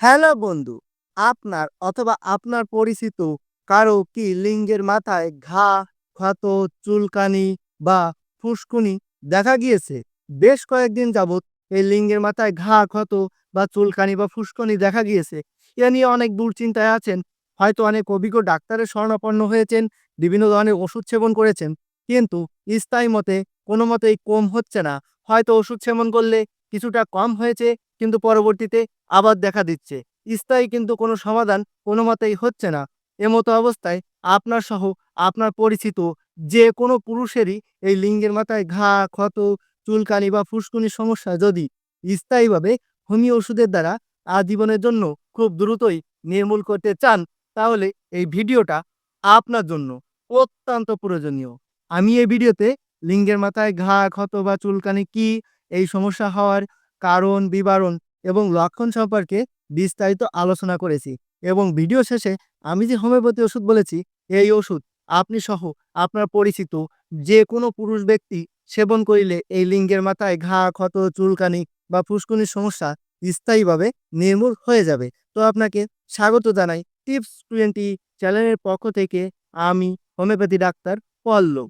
Hello বন্ধু, আপনার অথবা আপনার পরিচিত কারও কি লিঙ্গের মাথায় ঘা, ক্ষত, চুলকানি বা ফুসকুনি দেখা গিয়েছে? বেশ কয়েকদিন যাবৎ এই লিঙ্গের মাথায় ঘা, ক্ষত বা চুলকানি বা ফুসকুনি দেখা গিয়েছে। এ নিয়ে অনেক দুশ্চিন্তায় আছেন। হয়তো অনেক অভিজ্ঞ ডাক্তারের শরণাপন্ন হয়েছেন, বিভিন্ন ধরনের ওষুধ সেবন করেছেন। কিন্তু স্থায়ী মতে কোনো মতেই কম হচ্ছে না। হয়তো ওষুধ সেবন করলে কিছুটা কম হয়েছে কিন্তু পরবর্তীতে আবার দেখা দিচ্ছে। স্থায়ী কিন্তু কোনো সমাধান কোনো মতেই হচ্ছে না। এমতো অবস্থায় আপনার সহ আপনার পরিচিত যে কোনো পুরুষেরই এই লিঙ্গের মাথায় ঘা, ক্ষত, চুলকানি বা ফুসকুনির সমস্যা যদি স্থায়ীভাবে হোমিও ওষুধের দ্বারা আজীবনের জন্য খুব দ্রুতই নির্মূল করতে চান, তাহলে এই ভিডিওটা আপনার জন্য অত্যন্ত প্রয়োজনীয়। আমি এই ভিডিওতে লিঙ্গের মাথায় ঘা, ক্ষত বা চুলকানি কি, এই সমস্যা হওয়ার কারণ, বিবরণ এবং লক্ষণ সম্পর্কে বিস্তারিত আলোচনা করেছি এবং ভিডিও শেষে আমি যে হোমিওপ্যাথি ওষুধ বলেছি, এই ওষুধ আপনি সহ আপনার পরিচিত যে কোনো পুরুষ ব্যক্তি সেবন করিলে এই লিঙ্গের মাথায় ঘা, ক্ষত, চুলকানি বা ফুসকুনির সমস্যা স্থায়ীভাবে নির্মূল হয়ে যাবে। তো আপনাকে স্বাগত জানাই টিপস টোয়েন্টি চ্যানেলের পক্ষ থেকে আমি হোমিওপ্যাথি ডাক্তার পল্লব।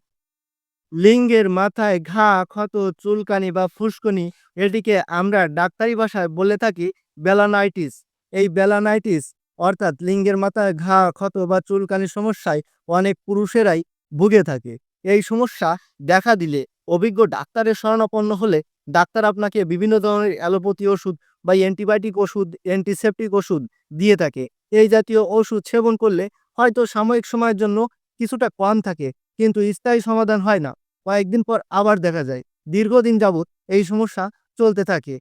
লিঙ্গের মাথায় ঘা, ক্ষত, চুলকানি বা ফুসকুনি এটিকে আমরা ডাক্তারি ভাষায় বলে থাকি বেলানাইটিস। এই বেলানাইটিস অর্থাৎ লিঙ্গের মাথায় ঘা, ক্ষত বা চুলকানি সমস্যায় অনেক পুরুষেরাই ভুগে থাকে। এই সমস্যা দেখা দিলে অভিজ্ঞ ডাক্তারের শরণাপন্ন হলে ডাক্তার আপনাকে বিভিন্ন ধরনের অ্যালোপ্যাথি ওষুধ বা অ্যান্টিবায়োটিক ওষুধ, অ্যান্টিসেপটিক ওষুধ দিয়ে থাকে। এই জাতীয় ওষুধ সেবন করলে হয়তো সাময়িক সময়ের জন্য কিছুটা কম থাকে। কিন্তু স্থায়ী সমাধান হয় না। কয়েকদিন পর আবার দেখা যায়, দীর্ঘদিন যাবৎ এই সমস্যা চলতে থাকে।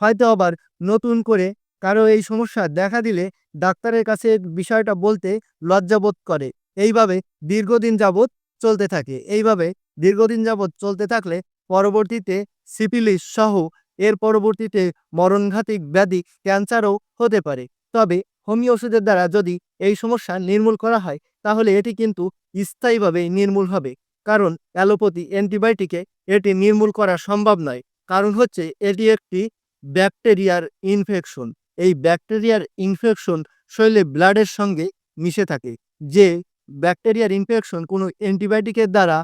হয়তো আবার নতুন করে কারও এই সমস্যা দেখা দিলে ডাক্তারের কাছে বিষয়টা বলতে লজ্জাবোধ করে। এইভাবে দীর্ঘদিন যাবৎ চলতে থাকে। এইভাবে দীর্ঘদিন যাবৎ চলতে থাকলে পরবর্তীতে সিপিলিস সহ এর পরবর্তীতে মরণঘাতিক ব্যাধি ক্যান্সারও হতে পারে। তবে হোমিও ওষুধের দ্বারা যদি এই সমস্যা নির্মূল করা হয় তাহলে এটি কিন্তু স্থায়ীভাবে নির্মূল হবে। কারণ অ্যালোপ্যাথি অ্যান্টিবায়োটিকে এটি নির্মূল করা সম্ভব নয়। কারণ হচ্ছে এটি একটি ব্যাকটেরিয়ার ইনফেকশন। এই ব্যাকটেরিয়ার ইনফেকশন শরীরে ব্লাডের সঙ্গে মিশে থাকে। যে ব্যাকটেরিয়ার ইনফেকশন কোনো অ্যান্টিবায়োটিকের দ্বারা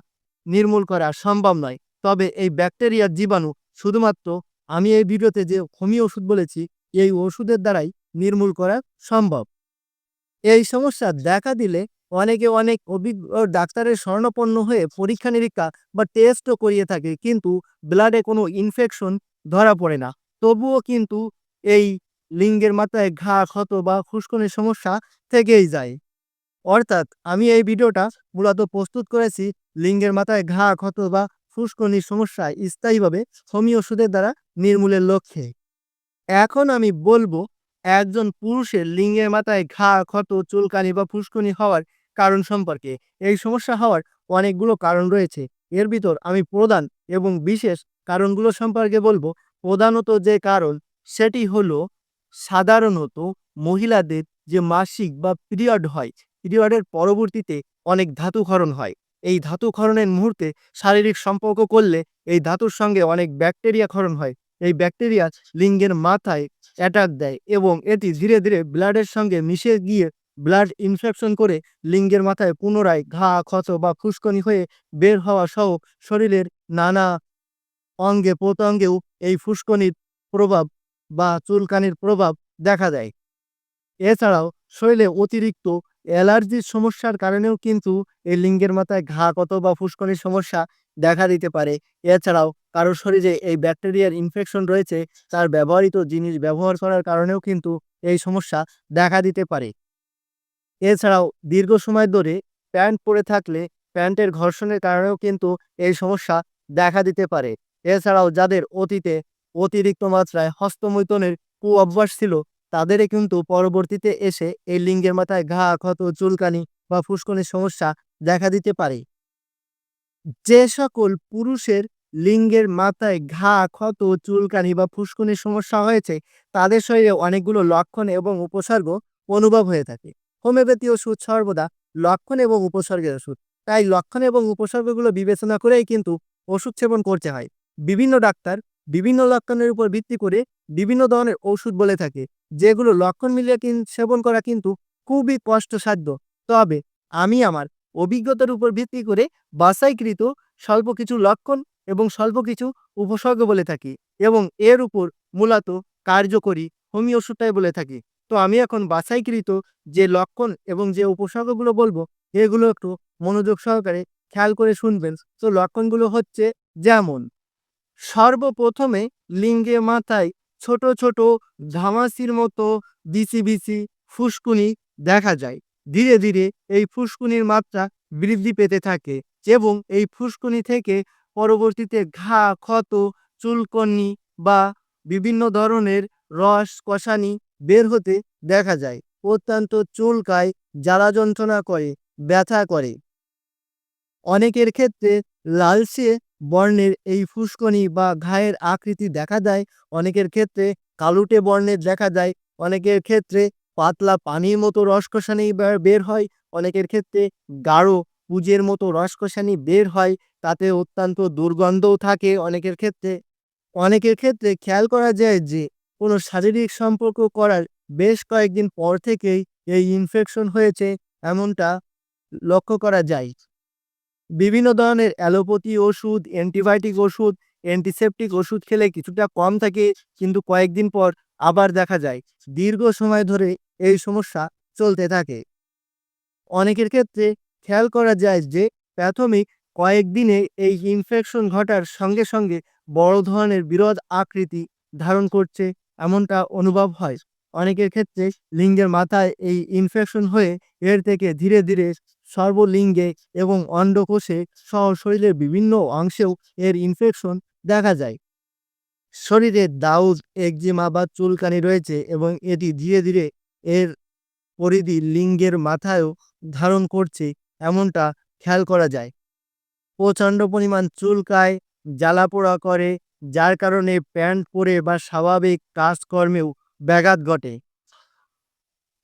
নির্মূল করা সম্ভব নয়, তবে এই ব্যাকটেরিয়ার জীবাণু শুধুমাত্র আমি এই ভিডিওতে যে হোমিও ওষুধ বলেছি, এই ওষুধের দ্বারাই নির্মূল করা সম্ভব। এই সমস্যা দেখা দিলে অনেকে অনেক অভিজ্ঞ ডাক্তারের স্বর্ণপন্ন হয়ে পরীক্ষা নিরীক্ষা বা টেস্টও করিয়ে থাকে। কিন্তু ব্লাডে কোনো ইনফেকশন ধরা পড়ে না। তবুও কিন্তু এই লিঙ্গের মাথায় ঘা, ক্ষত বা ফুসকুনির সমস্যা থেকেই যায়। অর্থাৎ আমি এই ভিডিওটা মূলত প্রস্তুত করেছি লিঙ্গের মাথায় ঘা, ক্ষত বা ফুসকুনির সমস্যা স্থায়ীভাবে হোমি ওষুধের দ্বারা নির্মূলের লক্ষ্যে। এখন আমি বলব, একজন পুরুষের লিঙ্গের মাথায় ঘা, ক্ষত, চুলকানি বা ফুসকুনি হওয়ার কারণ সম্পর্কে। এই সমস্যা হওয়ার অনেকগুলো কারণ রয়েছে। এর ভিতর আমি প্রধান এবং বিশেষ কারণগুলো সম্পর্কে বলব। প্রধানত যে কারণ, সেটি হলো সাধারণত মহিলাদের যে মাসিক বা পিরিয়ড হয়, পিরিয়ডের পরবর্তীতে অনেক ধাতুক্ষরণ হয়। এই ধাতুক্ষরণের মুহূর্তে শারীরিক সম্পর্ক করলে এই ধাতুর সঙ্গে অনেক ব্যাকটেরিয়া ক্ষরণ হয়। এই ব্যাকটেরিয়া লিঙ্গের মাথায় অ্যাটাক দেয় এবং এটি ধীরে ধীরে ব্লাডের সঙ্গে মিশে গিয়ে ব্লাড ইনফেকশন করে লিঙ্গের মাথায় পুনরায় ঘা, ক্ষত বা ফুসকনি হয়ে বের হওয়া সহ শরীরের নানা অঙ্গে প্রত্যঙ্গেও এই ফুসকনির প্রভাব বা চুলকানির প্রভাব দেখা দেয়। এছাড়াও শরীরে অতিরিক্ত অ্যালার্জির সমস্যার কারণেও কিন্তু এই লিঙ্গের মাথায় ঘা কত বা ফুসকনির সমস্যা দেখা দিতে পারে। এছাড়াও কারও শরীরে এই ব্যাকটেরিয়ার ইনফেকশন রয়েছে, তার ব্যবহৃত জিনিস ব্যবহার করার কারণেও কিন্তু এই সমস্যা দেখা দিতে পারে। এছাড়াও দীর্ঘ সময় ধরে প্যান্ট পরে থাকলে প্যান্টের ঘর্ষণের কারণেও কিন্তু এই সমস্যা দেখা দিতে পারে। এছাড়াও যাদের অতীতে অতিরিক্ত মাত্রায় হস্তমৈথনের কু অভ্যাস ছিল, তাদেরই কিন্তু পরবর্তীতে এসে এই লিঙ্গের মাথায় ঘা, ক্ষত, চুলকানি বা ফুসকনির সমস্যা দেখা দিতে পারে। যে সকল পুরুষের লিঙ্গের মাথায় ঘা, ক্ষত, চুলকানি বা ফুসকুনির সমস্যা হয়েছে, তাদের শরীরে অনেকগুলো লক্ষণ এবং উপসর্গ অনুভব হয়ে থাকে। হোমিওপ্যাথি ওষুধ সর্বদা লক্ষণ এবং উপসর্গের ওষুধ। তাই লক্ষণ এবং উপসর্গগুলো বিবেচনা করেই কিন্তু ওষুধ সেবন করতে হয়। বিভিন্ন ডাক্তার বিভিন্ন লক্ষণের উপর ভিত্তি করে বিভিন্ন ধরনের ওষুধ বলে থাকে, যেগুলো লক্ষণ মিলিয়ে সেবন করা কিন্তু খুবই কষ্টসাধ্য। তবে আমি আমার অভিজ্ঞতার উপর ভিত্তি করে বাছাইকৃত স্বল্প কিছু লক্ষণ এবং স্বল্প কিছু উপসর্গ বলে থাকি এবং এর উপর মূলত কার্যকরী হোমিও ওষুধটাই বলে থাকি। তো আমি এখন বাছাইকৃত যে লক্ষণ এবং যে উপসর্গগুলো বলব, এগুলো একটু মনোযোগ সহকারে খেয়াল করে শুনবেন। তো লক্ষণগুলো হচ্ছে যেমন, সর্বপ্রথমে লিঙ্গে মাথায় ছোট ছোট ধামাসির মতো বিচি বিচি ফুসকুনি দেখা যায়। ধীরে ধীরে এই ফুসকুনির মাত্রা বৃদ্ধি পেতে থাকে এবং এই ফুসকুনি থেকে পরবর্তীতে ঘা, ক্ষত, চুলকনি বা বিভিন্ন ধরনের রস কষানি বের হতে দেখা যায়। অত্যন্ত চুলকায়, জ্বালা যন্ত্রণা করে, ব্যথা করে। অনেকের ক্ষেত্রে লালচে বর্ণের এই ফুসকনি বা ঘায়ের আকৃতি দেখা দেয়। অনেকের ক্ষেত্রে কালুটে বর্ণের দেখা যায় অনেকের ক্ষেত্রে পাতলা পানির মতো রসকষানি বে- বের হয়। অনেকের ক্ষেত্রে গাঢ় পুজের মতো রসকষানি বের হয়, তাতে অত্যন্ত দুর্গন্ধও থাকে। অনেকের ক্ষেত্রে অনেকের ক্ষেত্রে খেয়াল করা যায় যে কোনো শারীরিক সম্পর্ক করার বেশ কয়েকদিন পর থেকেই এই ইনফেকশন হয়েছে এমনটা লক্ষ্য করা যায়। বিভিন্ন ধরনের অ্যালোপ্যাথি ওষুধ, অ্যান্টিবায়োটিক ওষুধ, অ্যান্টিসেপটিক ওষুধ খেলে কিছুটা কম থাকে, কিন্তু কয়েকদিন পর আবার দেখা যায়, দীর্ঘ সময় ধরে এই সমস্যা চলতে থাকে। অনেকের ক্ষেত্রে খেয়াল করা যায় যে, প্রাথমিক কয়েকদিনে এই ইনফেকশন ঘটার সঙ্গে সঙ্গে বড় ধরনের বিরোধ আকৃতি ধারণ করছে এমনটা অনুভব হয়। অনেকের ক্ষেত্রে লিঙ্গের মাথায় এই ইনফেকশন হয়ে এর থেকে ধীরে ধীরে সর্বলিঙ্গে এবং অন্ডকোষে সহ শরীরের বিভিন্ন অংশেও এর ইনফেকশন দেখা যায়। শরীরে দাউদ, একজিমা বা চুলকানি রয়েছে এবং এটি ধীরে ধীরে এর পরিধি লিঙ্গের মাথায়ও ধারণ করছে এমনটা খেয়াল করা যায়। প্রচণ্ড পরিমাণ চুলকায়, জ্বালাপোড়া করে যার কারণে প্যান্ট পরে বা স্বাভাবিক কাজকর্মেও ব্যাঘাত ঘটে।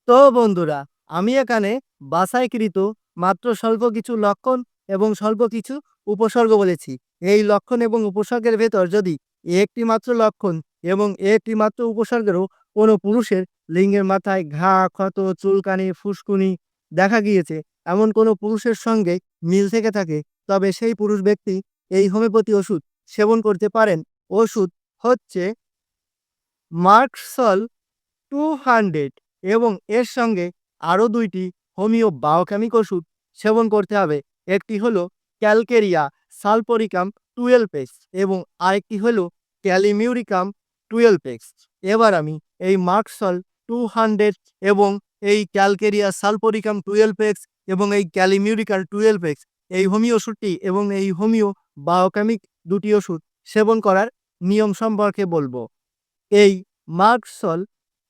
তো বন্ধুরা, আমি এখানে বাছাইকৃত মাত্র স্বল্প কিছু লক্ষণ এবং স্বল্প কিছু উপসর্গ বলেছি। এই লক্ষণ এবং উপসর্গের ভেতর যদি একটি মাত্র লক্ষণ এবং একটি মাত্র উপসর্গেরও কোনো পুরুষের লিঙ্গের মাথায় ঘা, ক্ষত, চুলকানি, ফুসকুনি দেখা গিয়েছে, এমন কোনো পুরুষের সঙ্গে মিল থেকে থাকে, তবে সেই পুরুষ ব্যক্তি এই হোমিওপ্যাথি ওষুধ সেবন করতে পারেন। ওষুধ হচ্ছে মার্কসল টু হান্ড্রেড এবং এর সঙ্গে আরও দুইটি হোমিও বায়োকেমিক ওষুধ সেবন করতে হবে। একটি হলো ক্যালকেরিয়া সালপরিকাম টুয়েলভ এক্স এবং আরেকটি হলো ক্যালিমিউরিকাম টুয়েলভ এক্স এবার আমি এই মার্কসল টু হান্ড্রেড এবং এই ক্যালকেরিয়া সালপোরিকাম টুয়েলভ এক্স এবং এই ক্যালিমিউরিকাল টুয়েলভ এক্স এই হোমিও ওষুধটি এবং এই হোমিও বায়োকেমিক দুটি ওষুধ সেবন করার নিয়ম সম্পর্কে বলব। এই মার্কসল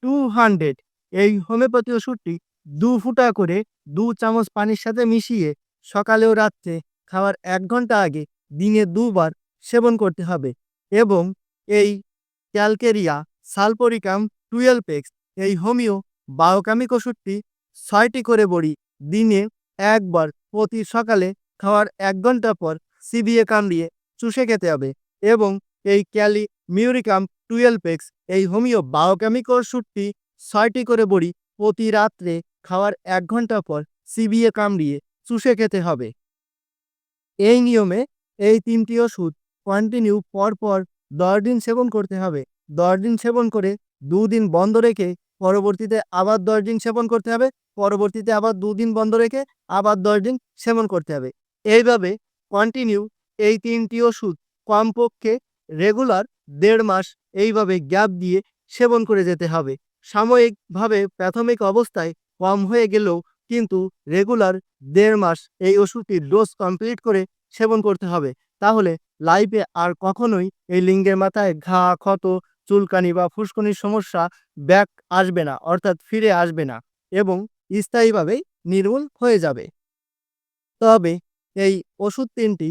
টু হান্ড্রেড এই হোমিওপ্যাথি ওষুধটি দু ফুটা করে দু চামচ পানির সাথে মিশিয়ে সকালে ও রাত্রে খাওয়ার এক ঘণ্টা আগে দিনে দুবার সেবন করতে হবে এবং এই ক্যালকেরিয়া সালপোরিকাম টুয়েলপেক্স এই হোমিও বায়োকামিক ওষুধটি ছয়টি করে বড়ি দিনে একবার প্রতি সকালে খাওয়ার এক ঘণ্টা পর সিবিএ কামড়িয়ে চুষে খেতে হবে এবং এই ক্যালি মিউরিকাম টুয়েলভ এক্স এই হোমিও বায়োকেমিক ওষুধটি ছয়টি করে বড়ি প্রতি রাত্রে খাওয়ার এক ঘণ্টা পর সিবিএ কামড়িয়ে চুষে খেতে হবে। এই নিয়মে এই তিনটি ওষুধ কন্টিনিউ পরপর দশ দিন সেবন করতে হবে। দশ দিন সেবন করে দুদিন বন্ধ রেখে পরবর্তীতে আবার দশ দিন সেবন করতে হবে। পরবর্তীতে আবার দুদিন বন্ধ রেখে আবার দশ দিন সেবন করতে হবে। এইভাবে কন্টিনিউ এই তিনটি ওষুধ কমপক্ষে রেগুলার দেড় মাস এইভাবে গ্যাপ দিয়ে সেবন করে যেতে হবে। সাময়িকভাবে প্রাথমিক অবস্থায় কম হয়ে গেলেও কিন্তু রেগুলার দেড় মাস এই ওষুধটির ডোজ কমপ্লিট করে সেবন করতে হবে। তাহলে লাইফে আর কখনোই এই লিঙ্গের মাথায় ঘা, ক্ষত, চুলকানি বা ফুসকুনির সমস্যা ব্যাক আসবে না, অর্থাৎ ফিরে আসবে না এবং স্থায়ীভাবেই নির্মূল হয়ে যাবে। তবে এই ওষুধ তিনটি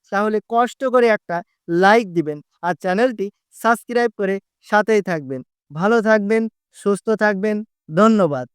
তাহলে কষ্ট করে একটা লাইক দিবেন আর চ্যানেলটি সাবস্ক্রাইব করে সাথেই থাকবেন। ভালো থাকবেন, সুস্থ থাকবেন, ধন্যবাদ।